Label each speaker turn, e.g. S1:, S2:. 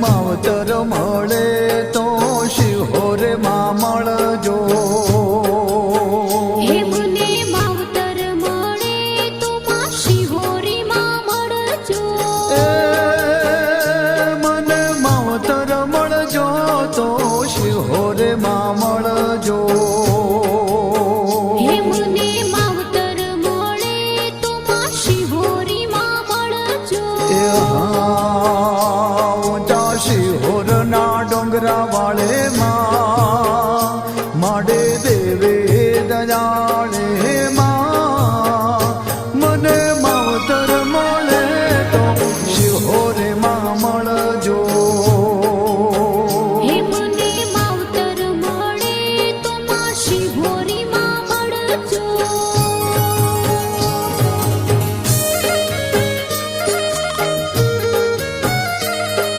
S1: માવતર મળે તો શિહોરે માં મળજો મને માવતર મળજો તો શિહોરે માં મળજો વાળે માં માડે દેવે દયાળે માં. મને માવતર મળે તો શિહોરે માં મળે